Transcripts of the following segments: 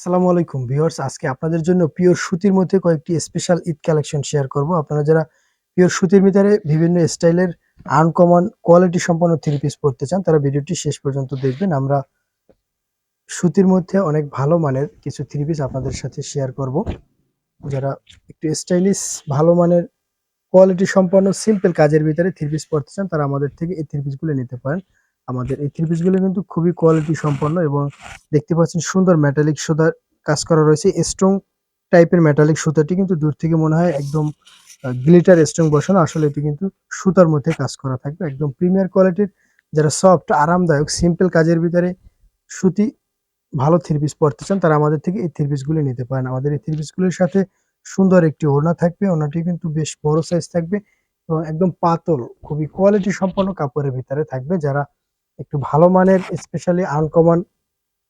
আসসালামু আলাইকুম ভিউয়ার্স, আজকে আপনাদের জন্য পিওর সুতির মধ্যে কয়েকটি স্পেশাল ঈদ কালেকশন শেয়ার করব। আপনারা যারা পিওর সুতির ভিতরে বিভিন্ন স্টাইলের আনকমন কোয়ালিটি সম্পন্ন থ্রি পিস পড়তে চান, তারা ভিডিওটি শেষ পর্যন্ত দেখবেন। আমরা সুতির মধ্যে অনেক ভালো মানের কিছু থ্রি পিস আপনাদের সাথে শেয়ার করব। যারা একটু স্টাইলিশ ভালো মানের কোয়ালিটি সম্পন্ন সিম্পল কাজের ভিতরে থ্রি পিস পড়তে চান, তারা আমাদের থেকে এই থ্রি পিসগুলো নিতে পারেন। আমাদের এই থ্রি পিসগুলো কিন্তু খুবই কোয়ালিটি সম্পন্ন এবং দেখতে পাচ্ছেন সুন্দর মেটালিক সুতার কাজ করা রয়েছে। স্ট্রং টাইপের মেটালিক সুতাটি কিন্তু দূর থেকে মনে হয় একদম গ্লিটার স্ট্রং বসানো। আসলে এটি কিন্তু সুতার মধ্যে কাজ করা থাকবে। একদম প্রিমিয়ার কোয়ালিটির যারা সফট আরামদায়ক সিম্পল কাজের ভিতরে সুতি ভালো থ্রি পিস পড়তে চান, তারা আমাদের থেকে এই থ্রি পিসগুলো নিতে পারেন। আমাদের এই থ্রি পিসগুলোর সাথে সুন্দর একটি ওড়না থাকবে। ওড়নাটি কিন্তু বেশ বড় সাইজ থাকবে এবং একদম পাতল, খুবই কোয়ালিটি সম্পন্ন কাপড়ের ভিতরে থাকবে। যারা একটু ভালো মানের স্পেশালি আনকমন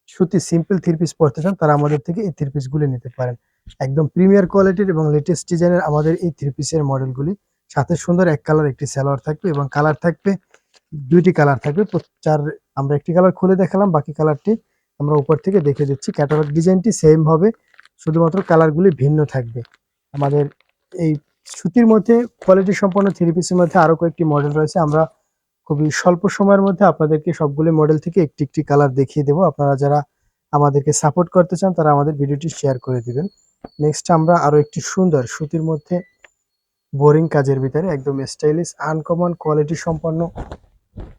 সুতি সিম্পল থ্রি পিস পড়তে চান, তারা আমাদের থেকে এই থ্রি পিসগুলি নিতে পারেন। একদম প্রিমিয়ার কোয়ালিটির এবং লেটেস্ট ডিজাইনের আমাদের এই থ্রি পিসের মডেলগুলি সাথে সুন্দর এক কালার একটি সালোয়ার থাকবে এবং কালার থাকবে, দুইটি কালার থাকবে। প্রত- চার, আমরা একটি কালার খুলে দেখালাম, বাকি কালারটি আমরা উপর থেকে দেখে দিচ্ছি। ক্যাটালগ ডিজাইনটি সেম হবে, শুধুমাত্র কালারগুলি ভিন্ন থাকবে। আমাদের এই সুতির মধ্যে কোয়ালিটি সম্পন্ন থ্রি পিসের মধ্যে আরও কয়েকটি মডেল রয়েছে। আমরা খুবই স্বল্প সময়ের মধ্যে আপনাদেরকে সবগুলো মডেল থেকে একটি একটি কালার দেখিয়ে দেবো। আপনারা যারা আমাদেরকে সাপোর্ট করতে চান, তারা আমাদের ভিডিওটি শেয়ার করে দিবেন। নেক্সট আমরা আরও একটি সুন্দর সুতির মধ্যে বোরিং কাজের ভিতরে একদম স্টাইলিশ আনকমন কোয়ালিটি সম্পন্ন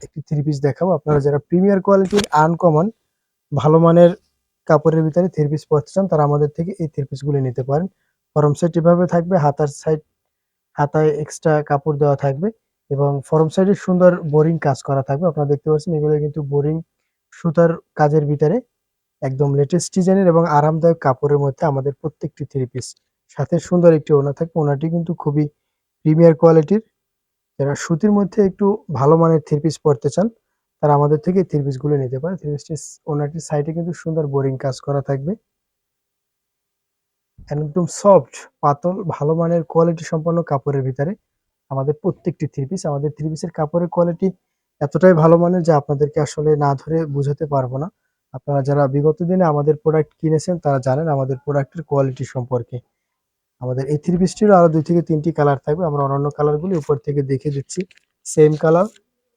একটি থ্রি পিস দেখাবো। আপনারা যারা প্রিমিয়ার কোয়ালিটির আনকমন ভালো মানের কাপড়ের ভিতরে থ্রি পিস পড়তে চান, তারা আমাদের থেকে এই থ্রি পিসগুলো নিতে পারেন। ফরম সেট এভাবে থাকবে, হাতার সাইড হাতায় এক্সট্রা কাপড় দেওয়া থাকবে। এবং ফরম সাইডে সুন্দর বোরিং কাজ করা থাকবে, আপনারা দেখতে পাচ্ছেন এগুলো কিন্তু বোরিং সুতার কাজের ভিতরে একদম লেটেস্ট ডিজাইনের এবং আরামদায়ক কাপড়ের মধ্যে আমাদের প্রত্যেকটি থ্রি পিস সাথে সুন্দর একটি ওনা থাকবে ওনাটি কিন্তু খুবই প্রিমিয়ার কোয়ালিটির যারা সুতির মধ্যে একটু ভালো মানের থ্রি পিস পরতে চান, তারা আমাদের থেকে থ্রি পিসগুলো নিতে পারে থ্রি পিসটির ওনাটির সাইডে কিন্তু সুন্দর বোরিং কাজ করা থাকবে। একদম সফট পাতল, ভালো মানের কোয়ালিটি সম্পন্ন কাপড়ের ভিতরে আমাদের প্রত্যেকটি থ্রি পিস আমাদের থ্রি পিসের কাপড়ের কোয়ালিটি এতটাই ভালো মানের যে আপনাদেরকে আসলে না ধরে বুঝাতে পারব না। আপনারা যারা বিগত দিনে আমাদের প্রোডাক্ট কিনেছেন, তারা জানেন আমাদের প্রোডাক্টের কোয়ালিটি সম্পর্কে। আমাদের এই থ্রি পিসটিরও আরও দুই থেকে তিনটি কালার থাকবে। আমরা অন্যান্য কালারগুলি উপর থেকে দেখে দিচ্ছি। সেম কালার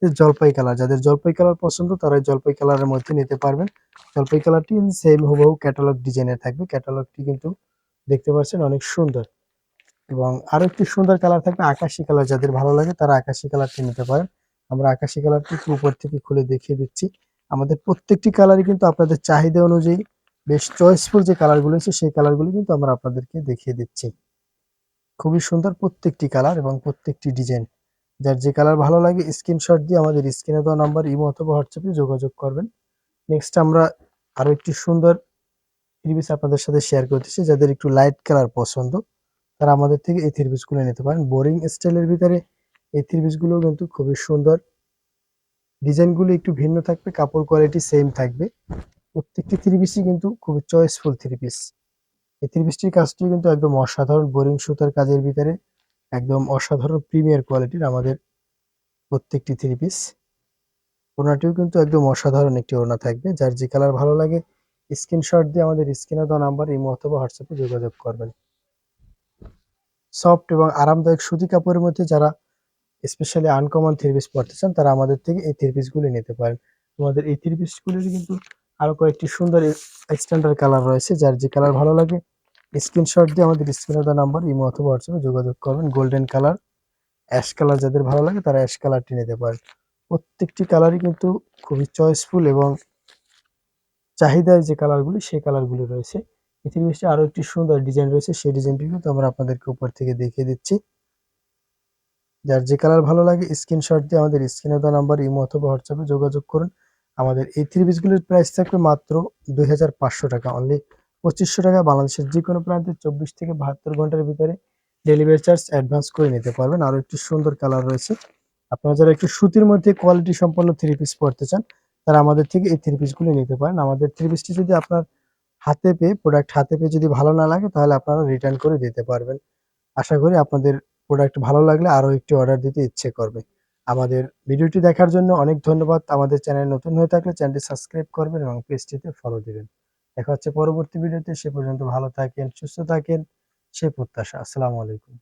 জলপাই কালার যাদের জলপাই কালার পছন্দ তারা জলপাই কালারের মধ্যে নিতে পারবেন। জলপাই কালারটি সেম হুবহু ক্যাটালগ ডিজাইনের থাকবে। ক্যাটালগটি কিন্তু দেখতে পাচ্ছেন অনেক সুন্দর। এবং আরও একটি সুন্দর কালার থাকবে আকাশি কালার যাদের ভালো লাগে তারা আকাশি কালারটি নিতে পারেন। আমরা আকাশি কালারটি উপর থেকে খুলে দেখিয়ে দিচ্ছি। আমাদের প্রত্যেকটি কালারই কিন্তু আপনাদের চাহিদা অনুযায়ী বেশ চয়েসফুল যে কালারগুলো আছে সেই কালারগুলো কিন্তু আমরা আপনাদেরকে দেখিয়ে দিচ্ছি। খুবই সুন্দর প্রত্যেকটি কালার এবং প্রত্যেকটি ডিজাইন যার যে কালার ভালো লাগে স্ক্রিনশট দিয়ে আমাদের স্ক্রিনে দেওয়া নাম্বার ইমো অথবা হোয়াটসঅ্যাপে যোগাযোগ করবেন। নেক্সট আমরা আরও একটি সুন্দর থ্রিপিস আপনাদের সাথে শেয়ার করতেছি, যাদের একটু লাইট কালার পছন্দ। তারা আমাদের থেকে এই থ্রি গুলো নিতে পারেন। বোরিং স্টাইলের ভিতরে এই থ্রি গুলো কিন্তু খুবই সুন্দর। ডিজাইনগুলো একটু ভিন্ন থাকবে, কাপড় কোয়ালিটি সেম থাকবে। প্রত্যেকটি থ্রি পিসই কিন্তু খুবই চয়েসফুল থ্রি পিস এই থ্রি পিসটির কাজটি কিন্তু একদম অসাধারণ বোরিং সুতার কাজের ভিতরে একদম অসাধারণ প্রিমিয়ার কোয়ালিটির আমাদের প্রত্যেকটি থ্রি পিস ওনাটিও কিন্তু একদম অসাধারণ একটি ওনা থাকবে, যার যে কালার ভালো লাগে স্ক্রিনশট দিয়ে আমাদের স্ক্রিনে দেওয়া নাম্বার ইমো অথবা হোয়াটসঅ্যাপে যোগাযোগ করবেন। সফট এবং আরামদায়ক সুতি কাপড়ের মধ্যে যারা স্পেশালি আনকমন থ্রি পিস পড়তে চান, তারা আমাদের থেকে এই থ্রি পিসগুলি নিতে পারেন। আমাদের এই থ্রি পিসগুলির কিন্তু আরও কয়েকটি সুন্দর স্ট্যান্ডার্ড কালার রয়েছে, যার যে কালার ভালো লাগে স্ক্রিনশট দিয়ে আমাদের স্ক্রিনে দেওয়া নাম্বার ইমো অথবা হোয়াটসঅ্যাপে যোগাযোগ করবেন। গোল্ডেন কালার অ্যাশ কালার যাদের ভালো লাগে, তারা অ্যাশ কালারটি নিতে পারেন। প্রত্যেকটি কালারই কিন্তু খুবই চয়েসফুল এবং চাহিদার যে কালারগুলি সেই কালারগুলি রয়েছে। পৃথিবীর নিচে আরও একটি সুন্দর ডিজাইন রয়েছে, সেই ডিজাইনটি কিন্তু আমরা আপনাদেরকে উপর থেকে দেখিয়ে দিচ্ছি। যার যে কালার ভালো লাগে স্ক্রিনশট দিয়ে আমাদের স্ক্রিনে দেওয়া নাম্বার ইমো অথবা হোয়াটসঅ্যাপে যোগাযোগ করুন। আমাদের এই থ্রি পিসগুলির প্রাইস থাকবে মাত্র দুই হাজার পাঁচশো টাকা। অনলি পঁচিশশো টাকা বাংলাদেশের যে কোনো প্রান্তে চব্বিশ থেকে বাহাত্তর ঘণ্টার ভিতরে ডেলিভারি চার্জ অ্যাডভান্স করে নিতে পারবেন। আরও একটি সুন্দর কালার রয়েছে। আপনারা যারা একটু সুতির মধ্যে কোয়ালিটি সম্পন্ন থ্রি পিস পড়তে চান, তারা আমাদের থেকে এই থ্রি পিসগুলি নিতে পারেন। আমাদের থ্রি পিসটি যদি আপনার হাতে পেয়ে প্রোডাক্ট হাতে পেয়ে যদি ভালো না লাগে, তাহলে আপনারা রিটার্ন করে দিতে পারবেন। আশা করি আপনাদের প্রোডাক্ট ভালো লাগলে আরও একটি অর্ডার দিতে ইচ্ছে করবে। আমাদের ভিডিওটি দেখার জন্য অনেক ধন্যবাদ। আমাদের চ্যানেল নতুন হয়ে থাকলে চ্যানেলটি সাবস্ক্রাইব করবেন এবং পেজটিতে ফলো দিবেন। দেখা হচ্ছে পরবর্তী ভিডিওতে। সে পর্যন্ত ভালো থাকেন, সুস্থ থাকেন। সে প্রত্যাশা। আসসালামু আলাইকুম।